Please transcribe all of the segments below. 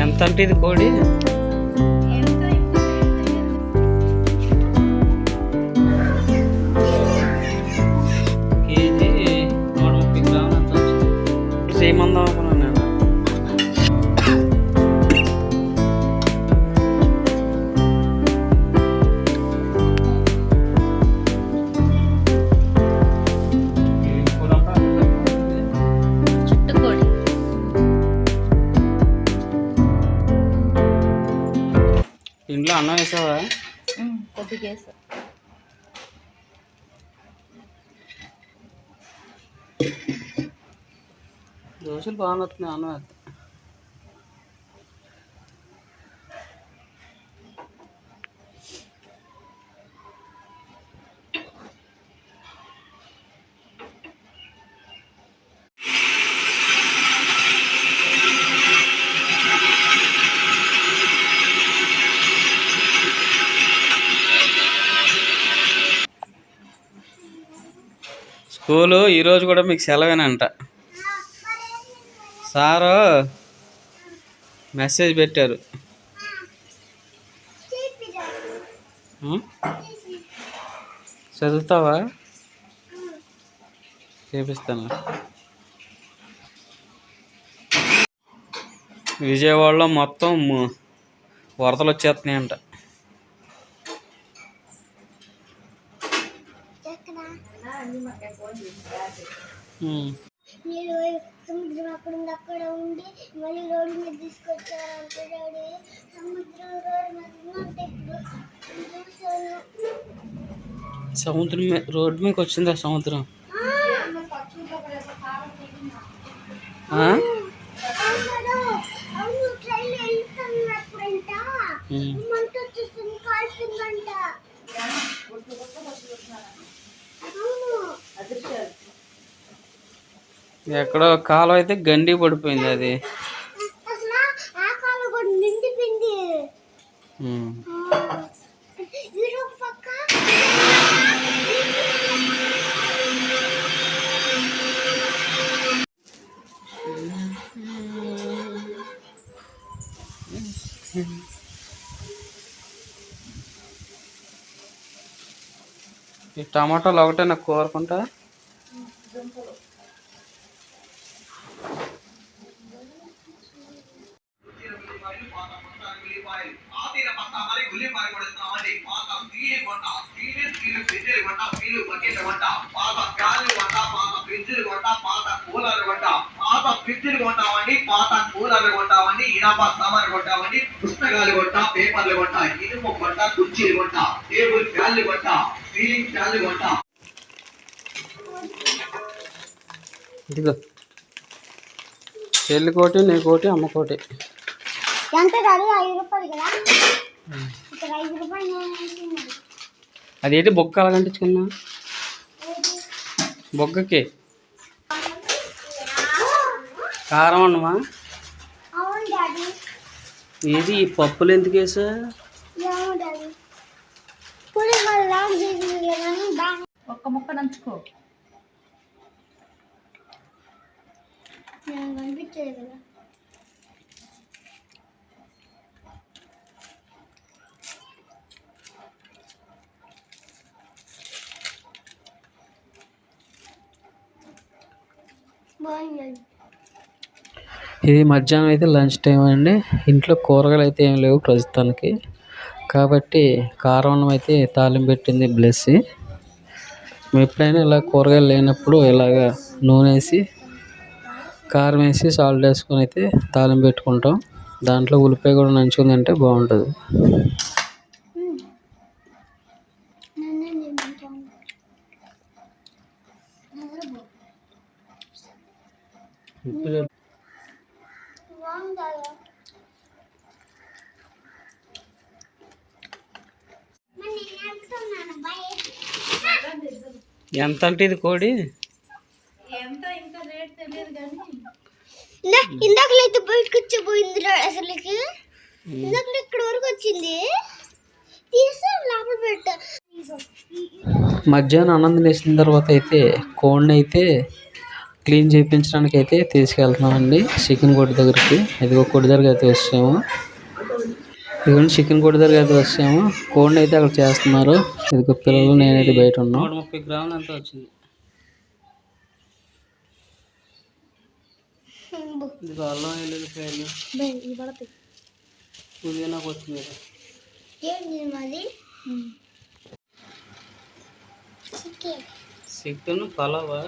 ఎంత అంటే ఇది కోడి? కేజీ నూట ముప్పై గ్రాములు ఎంత వచ్చింది? చేయమందాం వేసావా కొద్దిగా వేసా దోశలు బాగా వస్తున్నాయి అన్నం స్కూలు ఈరోజు కూడా మీకు సెలవేనంట. సారు మెసేజ్ పెట్టారు. చదువుతావా? చేపిస్తాను. విజయవాడలో మొత్తం వరదలు వచ్చేస్తున్నాయంట మీరు సముద్రం అక్కడ ఉంది అక్కడ ఉండి మళ్ళీ రోడ్డు మీద తీసుకొచ్చారంటే డాడీ సముద్రం రోడ్డు మీద ఉంటే ఇప్పుడు చూసాను సముద్రం రోడ్డు మీకు వచ్చిందా సముద్రం? ఎక్కడో కాలం అయితే గండి పడిపోయింది అది. ఈ టమాటాలు ఒకటే నాకు కోరుకుంటా? ఫ్రిడ్జ్లు కొంటామండి పాత కూలర్లు కొంటామండి ఇనాప సామాన్లు కొంటామండి పుస్తకాలు కొంటా పేపర్లు కొంటా ఇనుము కొంటా కుర్చీలు కొంటా టేబుల్ ఫ్యాన్లు కొంటా సీలింగ్ ఫ్యాన్లు కొంటా ఇదిగో. చెల్లి కోటి నీ కోటి అమ్మ కోటి. ఎంత ఐదు రూపాయలు కదా. అదేంటి బొక్క అలా కంటించుకున్నా బొక్కకి? కారం అన్నమా? అవును డాడీ. ఏది? ఈ పప్పులు ఎందుకు వేసా ఒక్క ముక్క నంచుకో. బాగుంది ఇది మధ్యాహ్నం అయితే లంచ్ టైం అండి. ఇంట్లో కూరగాయలు అయితే ఏం లేవు ప్రస్తుతానికి కాబట్టి కారం అన్నం అయితే తాలింపు పెట్టింది బ్లెస్సి మేము ఎప్పుడైనా ఇలా కూరగాయలు లేనప్పుడు ఇలాగ నూనె వేసి కారం వేసి సాల్ట్ వేసుకొని అయితే తాలింపు పెట్టుకుంటాం. దాంట్లో ఉల్లిపాయ కూడా నంచుకుంది అంటే బాగుంటుంది. నన్నే తింటాను బాగుందా మరి నేను వెళ్తున్నాను బాయ్ ఎంత అంటే ఇది కోడి? ఎంత ఇంకా రేట్ తెలియదు కానీ. ఇందాకలో అయితే బయటకు వచ్చిపోయింది అసలుకి. ఇందాకలో ఇక్కడ వరకు వచ్చింది. తీసి లోపల పెట్టా. మధ్యాహ్నం అన్నం తినేసిన తర్వాత అయితే కోడిని అయితే క్లీన్ చేయించడానికి అయితే తీసుకెళ్తున్నామండి చికెన్ కొట్టు దగ్గరికి. ఇదిగో కొట్టు దగ్గరికి అయితే వచ్చాము. ఇదిగోండి చికెన్ కొట్టు దగ్గరికి అయితే వచ్చాము. కోడిని అయితే అక్కడ చేస్తున్నారు. ఇదిగో పిల్లలు నేనైతే బయట ఉన్నాం. నూట ముప్పై గ్రాములు ఎంత వచ్చింది. ఇదిగో అల్లం పుదీనా కొత్తిమీర చికెన్ పలావా.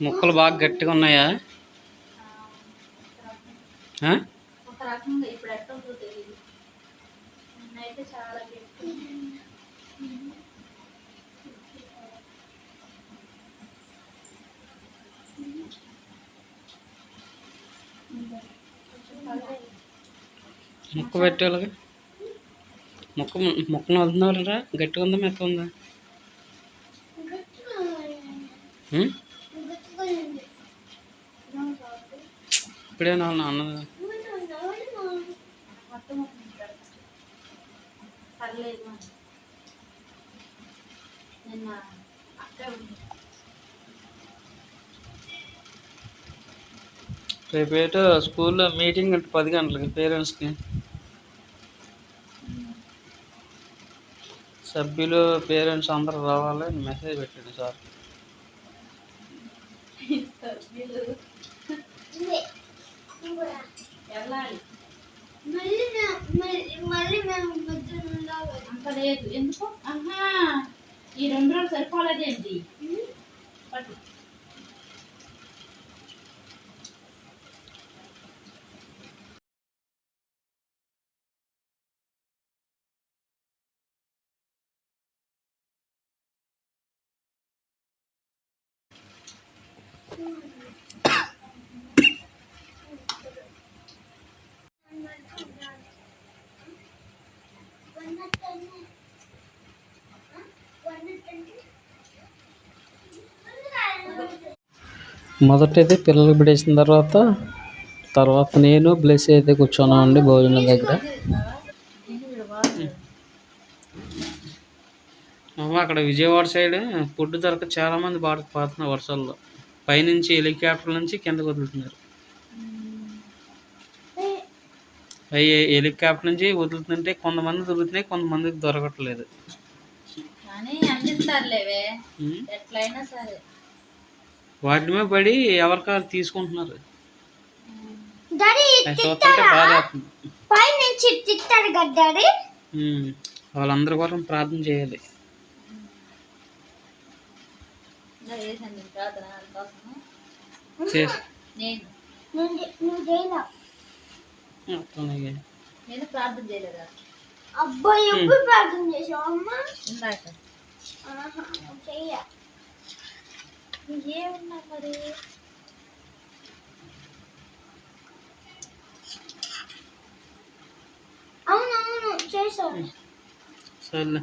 ముక్కలు బాగా గట్టిగా ఉన్నాయా? ఇప్పుడు ఎట్లా ఉందో తెలియదు నేనైతే చాలా గట్టి ముక్క పెట్టేలాగా. ముక్క ముక్కను వదులుతున్నారా గట్టిగా ఉందా మెత్త ఉందా? ఇప్పుడే నా అన్నది? పర్లేదు నిన్న అక్క ఉంది రేపు ఏటో స్కూల్లో మీటింగ్ అంటే పది గంటలకి పేరెంట్స్కి. సభ్యులు పేరెంట్స్ అందరూ రావాలి అని మెసేజ్ పెట్టాడు సార్. అంత లేదు. ఎందుకు? ఈ రెండు రోజులు సరిపోలేదేంటి? పట్టు. మొదటైతే పిల్లలు బిడేసిన తర్వాత తర్వాత నేను బ్లెస్ అయితే కూర్చున్నామండి భోజనం దగ్గర. అమ్మ అక్కడ విజయవాడ సైడ్ ఫుడ్ దొరక చాలా మంది బాధ పోతున్నారు వర్షాల్లో. పైనుంచి హెలికాప్టర్ నుంచి కిందకు వదులుతున్నారు. అవి హెలికాప్టర్ నుంచి వదులుతుంటే కొంతమంది దొరుకుతున్నాయి కొంతమందికి దొరకట్లేదు. కానీ అందిస్తారులేవే ఉం. ఎట్లయినా సరే. వాటి మీద పడి ఎవరికారు తీసుకుంటున్నారు. వాళ్ళందరి కోసం ప్రార్థన చేయాలి. నేను ప్రార్థన చేసి. నేను. ప్రార్థన చేయలేదా? అబ్బాయి ఎప్పుడు ప్రార్థన చేసావు అమ్మ? ఇందాక ఆహా, చెయ్య. ఏమున్నా మరి? అవును అవును చేసావు సర్లే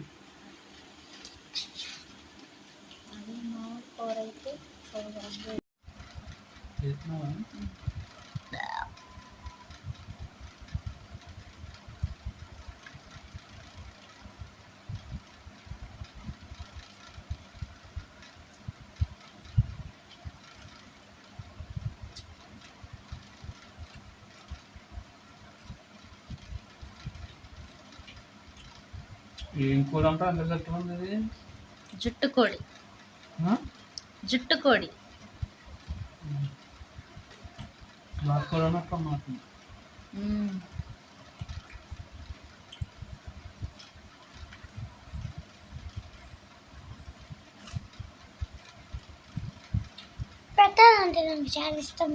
అది మా కూర అయితే ఏం కూర అంటే అంత గట్టిగా ఇది? జుట్టు కోడి జుట్టు కోడి అంటే నాకు చాలా ఇష్టం